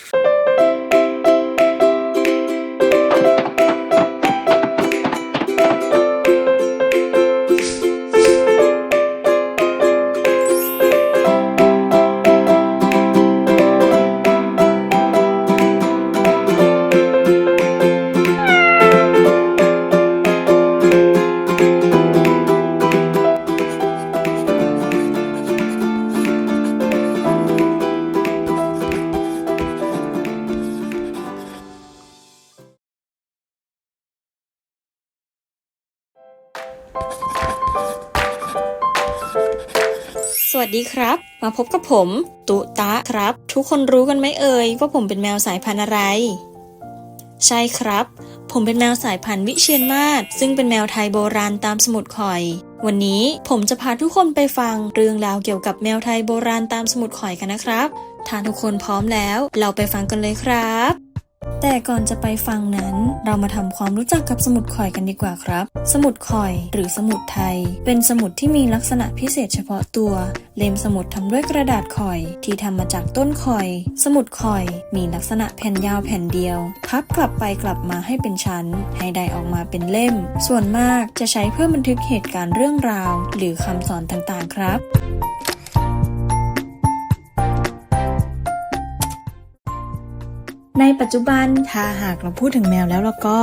you สวัสดีครับ มาพบกับผม ตุตะครับ ทุกคนรู้กันไหมเอ่ยว่าผมเป็นแมวสายพันธุ์อะไร ใช่ครับ ผมเป็นแมวสายพันธุ์วิเชียนมาศซึ่งเป็นแมวไทยโบราณตามสมุดข่อย วันนี้ผมจะพาทุกคนไปฟังเรื่องราวเกี่ยวกับแมวไทยโบราณตามสมุดข่อยกันนะครับถ้าทุกคนพร้อมแล้ว เราไปฟังกันเลยครับ แต่ก่อนจะไปฟังนั้น เรามาทำความรู้จักกับสมุดข่อยกันดีกว่าครับ สมุดข่อยหรือสมุดไทย เป็นสมุดที่มีลักษณะพิเศษเฉพาะตัว เล่มสมุดทำด้วยกระดาษข่อย ที่ทำมาจากต้นข่อย สมุดข่อย มีลักษณะแผ่นยาวแผ่นเดียว พับกลับไปกลับมาให้เป็นชั้น ให้ได้ออกมาเป็นเล่ม ส่วนมากจะใช้เพื่อบันทึกเหตุการณ์เรื่องราว หรือคำสอนต่างๆครับ ในปัจจุบันถ้าหากเราพูดถึงแมวแล้วแล้วก็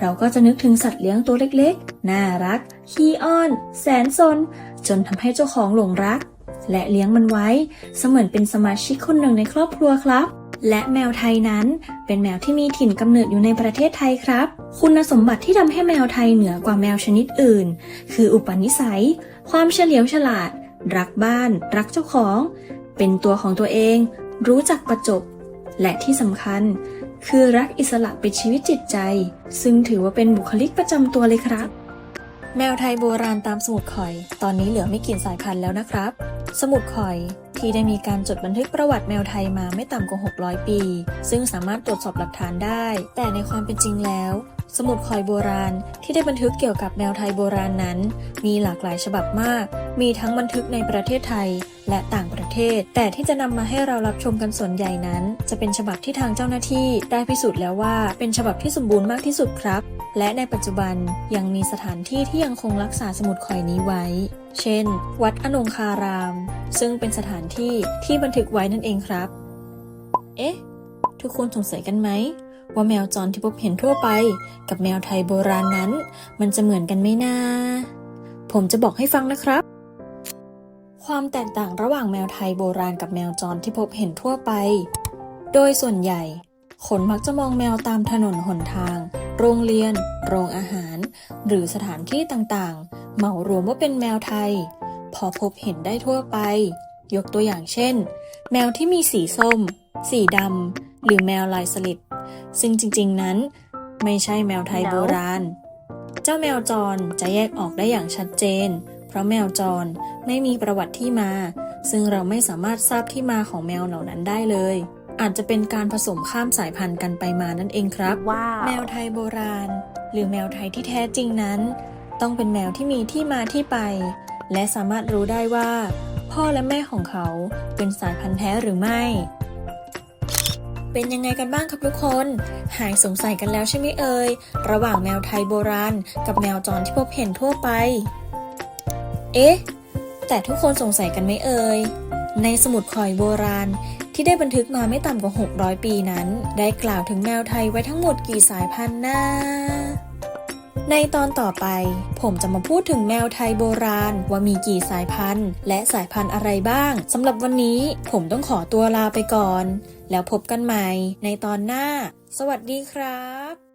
เราก็จะนึกถึงสัตว์เลี้ยงตัวเล็กๆ น่ารัก ขี้อ้อน แสนสน จนทำให้เจ้าของหลงรัก และเลี้ยงมันไว้ เสมือนเป็นสมาชิกคนหนึ่งในครอบครัวครับ และแมวไทยนั้น เป็นแมวที่มีถิ่นกำเนิดอยู่ในประเทศไทยครับ คุณสมบัติที่ทำให้แมวไทยเหนือกว่าแมวชนิดอื่น คืออุปนิสัย ความเฉลียวฉลาด รักบ้าน รักเจ้าของ เป็นตัวของตัวเอง รู้จักประจบ และที่สำคัญ คือรักอิสระเป็นชีวิตจิตใจ ซึ่งถือว่าเป็นบุคลิกประจำตัวเลยครับ แมวไทยโบราณตามสมุดข่อย ตอนนี้เหลือไม่กี่สายพันธุ์แล้วนะครับ สมุดข่อยที่ได้มีการจดบันทึกประวัติแมวไทยมาไม่ต่ำกว่า 600 ปี ซึ่งสามารถตรวจสอบหลักฐานได้ แต่ในความเป็นจริงแล้ว สมุดข่อยโบราณ ที่ได้บันทึกเกี่ยวกับแมวไทยโบราณนั้น มีหลากหลายฉบับมาก มีทั้งบันทึกในประเทศไทย และต่างประเทศ แต่ที่จะนำมาให้เรารับชมกันส่วนใหญ่นั้น จะเป็นฉบับที่ทางเจ้าหน้าที่ ได้พิสูจน์แล้วว่าเป็นฉบับที่สมบูรณ์มากที่สุดครับ และในปัจจุบันยังมีสถานที่ที่ยังคงรักษาสมุดข่อยนี้ไว้ เช่น วัดอนงคาราม ซึ่งเป็นสถานที่ที่บันทึกไว้นั่นเองครับ เอ๊ะ ทุกคนสงสัยกันไหมว่าแมวจรที่พบเห็นทั่วไป กับแมวไทยโบราณนั้น มันจะเหมือนกันไหมนะ ผมจะบอกให้ฟังนะครับ ความแตกต่างระหว่างแมวไทยโบราณกับแมวจรที่พบเห็นทั่วไป โดยส่วนใหญ่คนมักจะมองแมวตามถนนหนทาง โรงเรียน โรงอาหาร หรือสถานที่ต่างๆ เหมารวมว่าเป็นแมวไทย พอพบเห็นได้ทั่วไป ยกตัวอย่างเช่น แมวที่มีสีส้ม สีดำ หรือแมวลายสลิด ซึ่งจริงๆนั้น ไม่ใช่แมวไทยโบราณ เจ้าแมวจรจะแยกออกได้อย่างชัดเจน เพราะแมวจรไม่มีประวัติที่มา ซึ่งเราไม่สามารถทราบที่มาของแมวเหล่านั้นได้เลย อาจจะเป็นการผสมข้ามสายพันธุ์กันไปมานั่นเองครับว้าวแมวไทยโบราณ หรือแมวไทยที่แท้จริงนั้น ต้องเป็นแมวที่มีที่มาที่ไป และสามารถรู้ได้ว่า พ่อและแม่ของเขาเป็นสายพันธุ์แท้หรือไม่เป็นยังไงกันบ้างครับทุกคน หายสงสัยกันแล้วใช่ไหมเอ่ย ระหว่างแมวไทยโบราณ กับแมวจรที่พบเห็นทั่วไป เอ๊ะ แต่ทุกคนสงสัยกันไหมเอ่ย ในสมุดข่อยโบราณที่ได้บันทึกมาไม่ต่ำกว่า 600 ปีนั้น ได้กล่าวถึงแมวไทยไว้ทั้งหมดกี่สายพันธุ์นะในตอนต่อไป ผมจะมาพูดถึงแมวไทยโบราณว่ามีกี่สายพันธุ์ และสายพันธุ์อะไรบ้างสำหรับวันนี้ผมต้องขอตัวลาไปก่อน แล้วพบกันใหม่ในตอนหน้า สวัสดีครับ